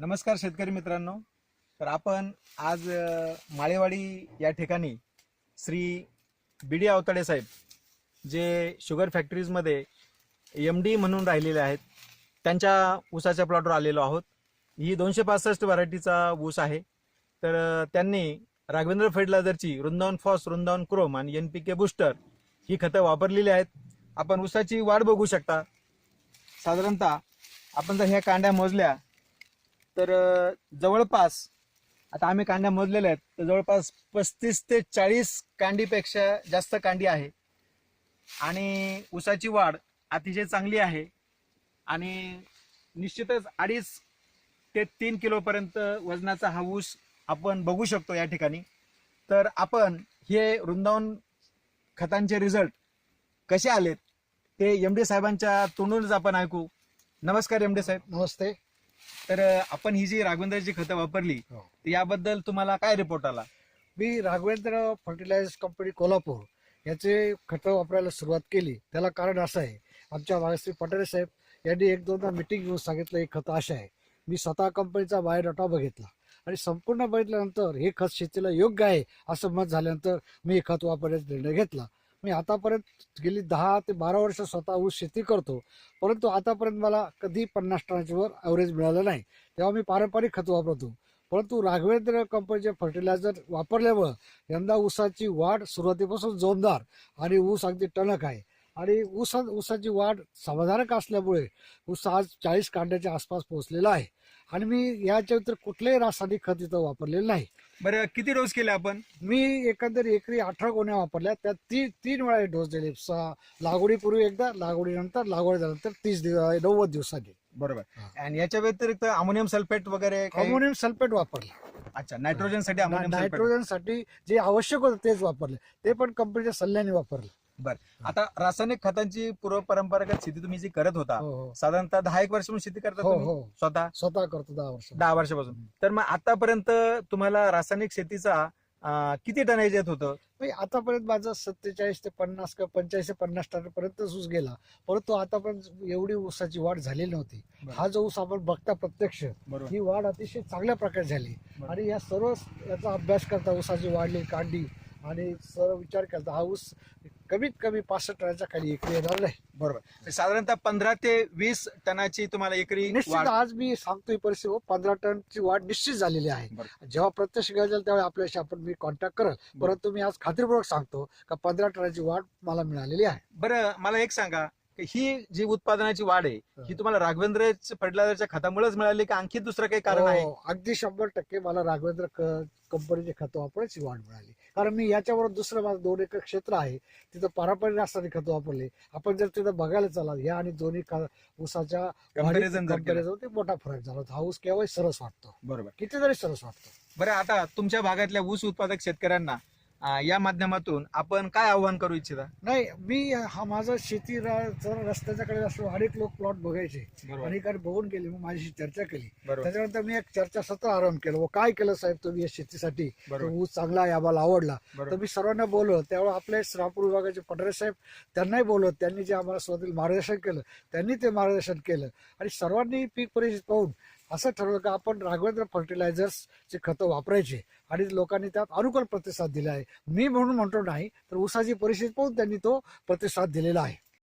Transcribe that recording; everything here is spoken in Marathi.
नमस्कार शेतकरी मित्रांनो. तर आपण आज माळेवाडी या ठिकाणी श्री बी डी अवताडे साहेब जे शुगर फॅक्टरीजमध्ये एम डी म्हणून राहिलेले आहेत त्यांच्या ऊसाच्या प्लॉटवर आलेलो आहोत. ही दोनशे पासष्ट व्हरायटीचा ऊस आहे. तर त्यांनी राघवेंद्र फर्टिलायझरची वृंदावन फॉस वृंदावन क्रोम आणि एन पी के बुस्टर ही खतं वापरलेली आहेत. आपण ऊसाची वाढ बघू शकता. साधारणतः आपण जर ह्या कांड्या मोजल्या तर जवळपास आता आम्ही कांड्या मोजलेल्या आहेत तर जवळपास पस्तीस ते चाळीस कांडीपेक्षा जास्त कांडी आहे. आणि ऊसाची वाढ अतिशय चांगली आहे. आणि निश्चितच अडीच ते तीन किलोपर्यंत वजनाचा हा ऊस आपण बघू शकतो या ठिकाणी. तर आपण हे वृंदावन खतांचे रिझल्ट कसे आलेत ते एम डी साहेबांच्या तोंडूनच आपण ऐकू. नमस्कार एम डी साहेब. नमस्ते. तर आपण ही जी राघवेंद्रची खतं वापरली हो. तर याबद्दल तुम्हाला काय रिपोर्ट आला? मी राघवेंद्र फर्टिलायझर कंपनी कोल्हापूर याचे खतं वापरायला सुरुवात केली. त्याला कारण असं आहे आमच्या भागश्री पटेल साहेब यांनी एक दोनदा मिटिंग घेऊन सांगितलं हे खतं अशा आहे. मी स्वतः कंपनीचा बायोडाटा बघितला आणि संपूर्ण बघितल्यानंतर हे खत शेतीला योग्य आहे असं मत झाल्यानंतर मी हे खत वापरण्याचा निर्णय घेतला. मी आतापर्यंत गेली दहा ते बारा वर्ष स्वतः ऊस शेती करतो. परंतु आतापर्यंत मला कधी पन्नास टनाच्यावर ॲव्हरेज मिळालं नाही. तेव्हा मी पारंपरिक खत वापरतो. परंतु राघवेंद्र कंपनीचे फर्टिलायझर वापरल्यामुळं यंदा ऊसाची वाढ सुरुवातीपासून जोरदार आणि ऊस अगदी टणक आहे. आणि ऊस ऊसाची वाढ समाधानक असल्यामुळे ऊस आज चाळीस कांड्याच्या आसपास पोहोचलेला आहे. आणि मी याच्या व्यतिरिक्त कुठलेही रासायनिक खत इथं वापरलेलं नाही. बरं किती डोस केले आपण? मी एकंदर एकरी अठरा गोण्या वापरल्या. त्यात ती तीन वेळा डोस दिले. सा- लागवडीपूर्वी एकदा लागवडीनंतर लागवड झाल्यानंतर तीस दिवस नव्वद दिवसांनी. बरोबर. हा. आणि याच्या व्यतिरिक्त अमोनियम सल्फेट वगैरे काही- अमोनियम सल्फेट वापरला. अच्छा नायट्रोजनसाठी अमोनियम सल्फेट. नायट्रोजनसाठी जे आवश्यक होतं तेच वापरले. ते पण कंपनीच्या सल्ल्याने वापरलं. आता रासायनिक खतांची पूर्व परंपरागत शेती तुम्ही जी करत होता हो हो. साधारणतः दहा एक वर्षापासून शेती करता हो तुम्ही? हो. स्वतः? स्वतः करतो दहा वर्ष. दहा वर्षापासून. तर मग आतापर्यंत तुम्हाला रासायनिक शेतीचा अं, किती टनेज येत होतं? आतापर्यंत माझं सत्तेचाळीस ते पन्नास किंवा पंचेचाळीस ते पन्नास टन पर्यंत ऊस गेला. परंतु आतापर्यंत एवढी ऊसाची वाढ झालेली नव्हती. हा जो ऊस आपण बघता प्रत्यक्ष बरोबर. ही वाढ अतिशय चांगल्या प्रकारे झाली. आणि या सर्व याचा अभ्यास करता ऊसाची वाढली कांडी आणि सर्व विचार करता हा ऊस कमीत कमी पासष्ट टनाच्या खाली एकरी येणार नाही. बरोबर. साधारणतः पंधरा ते वीस टनाची तुम्हाला एकरी निश्चित वाढ आज मी सांगतो ही परिस्थिती हो, पंधरा टनची वाढ निश्चित झालेली आहे. बरोबर. जेव्हा प्रत्यक्ष घ्यायला त्यावेळी आपल्याशी आपण मी कॉन्टॅक्ट करेल. परंतु मी आज खात्रीपूर्वक सांगतो का पंधरा टनाची वाढ मला मिळालेली आहे. बरं मला एक सांगा. ही जी उत्पादनाची वाढ आहे ही. तुम्हाला राघवेंद्र फर्टिलायझरच्या खतामुळेच मिळाली का? आणखी दुसरं काही कारण आहे? हो, अगदी शंभर टक्के मला राघवेंद्र कंपनीचे खतं वापरायची वाढ मिळाली. कारण मी याच्यावर दुसरं माझं दोन एकर क्षेत्र आहे तिथं पारंपरिक रासायनिक खतं वापरले. आपण जर तिथं बघायला चला या आणि दोन्ही ऊसाच्या मोठा फरक झाला होता. हा ऊस केव्हा सरस वाटतो. बरोबर. किती तरी सरस वाटतो. बरं आता तुमच्या भागातल्या ऊस उत्पादक शेतकऱ्यांना अं, या माध्यमातून आपण काय आव्हान करू इच्छिता? नाही मी हा माझा शेती रा- जर रस्त्याच्या कडे असलो अनेक लोक प्लॉट बघायचे. अनेकांनी बघून गेले मग माझ्याशी चर्चा केली. बरोबर. त्याच्यानंतर मी एक चर्चा सत्र आरंभ केलं. व काय केलं साहेब तुम्ही या शेतीसाठी? बरोबर. ऊस चांगला आहे आम्हाला आवडला. तर मी सर्वांना बोललो त्यावेळेस आपले श्रापूर विभागाचे पटरे साहेब त्यांनाही बोललो त्यांनी जे आम्हाला सुरुवातीला मार्गदर्शन केलं त्यांनी ते मार्गदर्शन केलं. आणि सर्वांनी पीक परिस्थिती पाहून असं ठरवलं का आपण राघवेंद्र फर्टिलायझर्सचे खतं वापरायचे आणि लोकांनी त्यात अनुकूल प्रतिसाद दिला आहे. मी म्हणून म्हणतो नाही तर उसाची परिस्थिती पाहून त्यांनी तो प्रतिसाद दिलेला आहे.